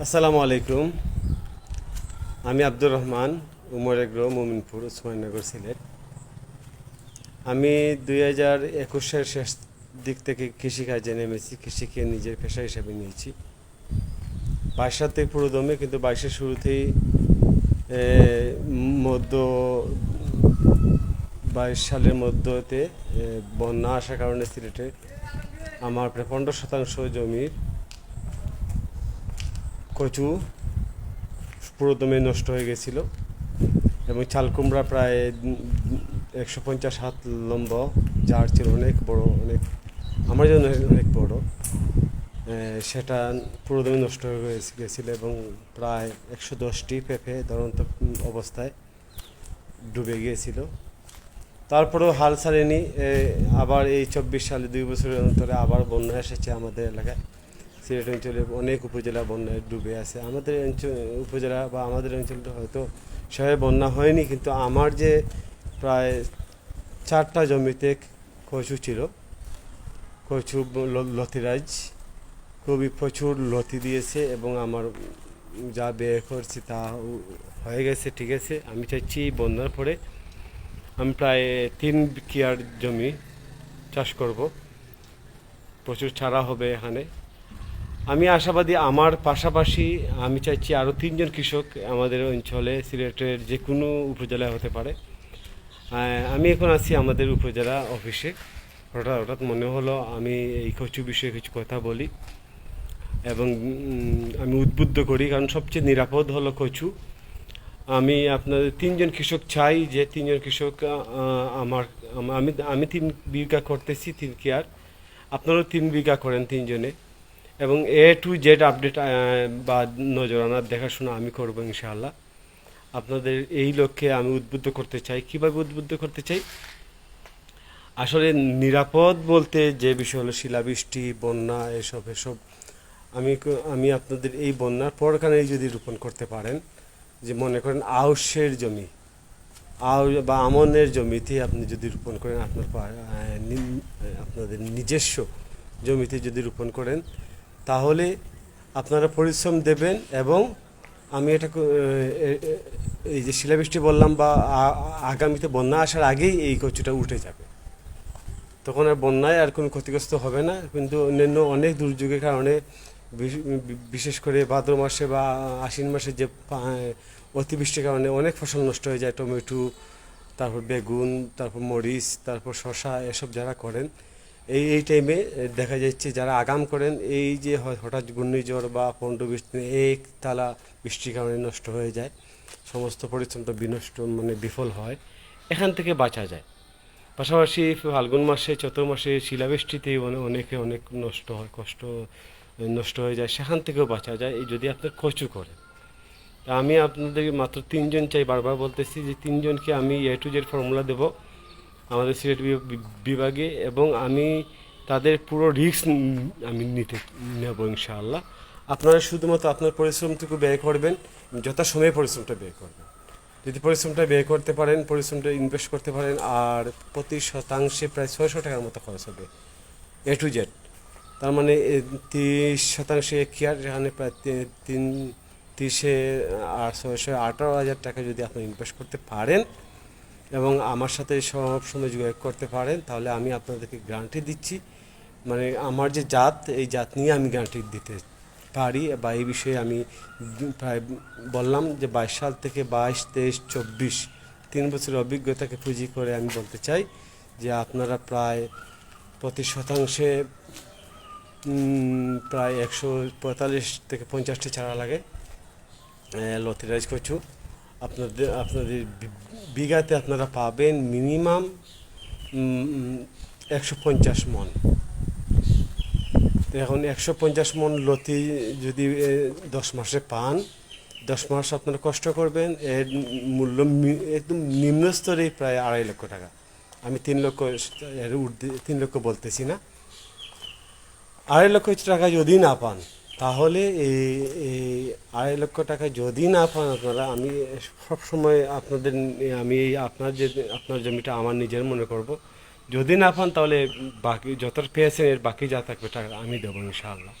আসসালামু আলাইকুম। আমি আব্দুর রহমান, উমর এগ্রো, মোমিনপুর, উসমাননগর, সিলেট। আমি দুই হাজার একুশের শেষ দিক থেকে কৃষিকাজে নেমেছি, কৃষিকে নিজের পেশা হিসাবে নিয়েছি। বাইশ পুরো দমে কিন্তু বাইশের শুরুতেই মধ্য, বাইশ সালের মধ্যতে বন্যা আসার কারণে সিলেটে আমার প্রায় পনেরো শতাংশ জমির কচু পুরো দমে নষ্ট হয়ে গেছিল এবং চাল কুমড়া প্রায় একশো পঞ্চাশ হাত লম্ব, যার ছিল অনেক বড়, অনেক আমার জন্য অনেক বড়। সেটা পুরোদমে নষ্ট হয়ে গেছে- গেছিল এবং প্রায় একশো দশটি পেঁপে ধরন্ত অবস্থায় ডুবে গিয়েছিল। তারপরেও হাল ছাড়েনি। আবার এই চব্বিশ সালে দুই বছরের অন্তরে আবার বন্যা এসেছে আমাদের এলাকায়। সিলেট অঞ্চলে অনেক উপজেলা বন্যায় ডুবে আছে। আমাদের অঞ্চল, উপজেলা বা আমাদের অঞ্চলটা হয়তো সেভাবে বন্যা হয়নি, কিন্তু আমার যে প্রায় চারটা জমিতে কচু ছিল, কচু লতিরাজ খুবই প্রচুর লতি দিয়েছে এবং আমার যা ব্যয় করছি তা হয়ে গেছে, ঠিক আছে। আমি চাইছি বন্যার পরে আমি প্রায় তিন কিয়ার জমি চাষ করব। প্রচুর ছাড়া হবে এখানে। আমি আশাবাদী আমার পাশাপাশি আমি চাইছি আরও তিনজন কৃষক আমাদের অঞ্চলে, সিলেটের যে কোনো উপজেলায় হতে পারে। আমি এখন আছি আমাদের উপজেলা অফিসে। হঠাৎ হঠাৎ মনে হলো আমি এই কচু বিষয়ে কিছু কথা বলি এবং আমি উদ্বুদ্ধ করি, কারণ সবচেয়ে নিরাপদ হলো কচু। আমি আপনাদের তিনজন কৃষক চাই, যে তিনজন কৃষক আমার, আমি আমি তিন বিঘা করতেছি, তিন কেয়ার। আপনারাও তিন বিঘা করেন তিনজনে। এবং এ টু জেড আপডেট বা নজরানা দেখাশোনা আমি করব ইনশাআল্লাহ। আপনাদের এই লক্ষ্যে আমি উদ্বুদ্ধ করতে চাই। কীভাবে উদ্বুদ্ধ করতে চাই? আসলে নিরাপদ বলতে যে বিষয় হলো শিলাবৃষ্টি বন্যা, এসব এসব। আমি আমি আপনাদের এই বন্যার পরখানেই যদি রোপণ করতে পারেন, যে মনে করেন আউশের জমি, আউ, বা আমনের জমিতে আপনি যদি রোপণ করেন, আপনার আপনাদের নিজস্ব জমিতে যদি রোপণ করেন তাহলে আপনারা পরিশ্রম দেবেন এবং আমি এটা এই যে শিলাবৃষ্টি বললাম বা আগামীতে বন্যা আসার আগেই এই কচুটা উঠে যাবে। তখন আর বন্যায় আর কোনো ক্ষতিগ্রস্ত হবে না, কিন্তু অন্যান্য অনেক দুর্যোগের কারণে বিশেষ করে ভাদ্র মাসে বা আশ্বিন মাসে যে অতিবৃষ্টির কারণে অনেক ফসল নষ্ট হয়ে যায়, টমেটো, তারপর বেগুন, তারপর মরিচ, তারপর শশা এসব যারা করেন এই এই টাইমে দেখা যাচ্ছে যারা আগাম করেন, এই যে হঠাৎ ঘূর্ণিঝড় বা পনেরো বৃষ্টি এক তালা বৃষ্টির কারণে নষ্ট হয়ে যায়, সমস্ত পরিশ্রমটা বিনষ্ট মানে বিফল হয়, এখান থেকে বাঁচা যায়। পাশাপাশি ফাল্গুন মাসে, চৈত্র মাসে শিলাবৃষ্টিতে অনেকে অনেক নষ্ট হয়, কষ্ট নষ্ট হয়ে যায়, সেখান থেকেও বাঁচা যায়, এই যদি আপনার কচু করেন। আমি আপনাদের মাত্র তিনজন চাই, বারবার বলতেছি যে তিনজনকে আমি এ টু জেড ফর্মুলা দেবো। আমাদের সিলেট বিভাগে এবং আমি তাদের পুরো রিস্ক আমি নিতে নেব ইনশাআল্লাহ। আপনারা শুধুমাত্র আপনার পরিশ্রমটুকু ব্যয় করবেন যথাসময়ে পরিশ্রমটা ব্যয় করবেন। যদি পরিশ্রমটা ব্যয় করতে পারেন, পরিশ্রমটা ইনভেস্ট করতে পারেন, আর প্রতি শতাংশে প্রায় ছয়শো টাকার মতো খরচ হবে। এ টু জেড তার মানে তিরিশ শতাংশে কেয়ার যেখানে প্রায় তিন, তিরিশে আর ছয়শো আঠারো হাজার টাকা যদি আপনি ইনভেস্ট করতে পারেন এবং আমার সাথে সব সময় যোগাযোগ করতে পারেন, তাহলে আমি আপনাদেরকে গ্যারান্টি দিচ্ছি। মানে আমার যে জাত, এই জাত নিয়ে আমি গ্যারান্টি দিতে পারি বা এই বিষয়ে আমি প্রায় বললাম যে বাইশ সাল থেকে বাইশ, তেইশ, চব্বিশ তিন বছরের অভিজ্ঞতাকে পুঁজি করে আমি বলতে চাই যে আপনারা প্রায় প্রতি শতাংশে প্রায় একশো পঁয়তাল্লিশ থেকে পঞ্চাশটি চারা লাগে লতিরাজ কচু আপনাদের আপনাদের বিঘাতে আপনারা পাবেন মিনিমাম একশো পঞ্চাশ মন। এখন একশো পঞ্চাশ মন লতি যদি দশ মাসে পান, দশ মাস আপনারা কষ্ট করবেন, এর মূল্য একদম নিম্ন স্তরেই প্রায় আড়াই লক্ষ টাকা। আমি তিন লক্ষ, এর ঊর্ধ্বে, তিন লক্ষ বলতেছি না। আড়াই লক্ষ টাকা যদি না পান তাহলে এই এই আড়াই লক্ষ টাকা যদি না পান আপনারা, আমি সব সময় আপনাদের, আমি এই আপনার যে, আপনার জমিটা আমার নিজের মনে করব। যদি না পান তাহলে বাকি, যতটা পেয়েছেন এর বাকি যা থাকবে টাকা আমি দেবো ইনশাআল্লাহ।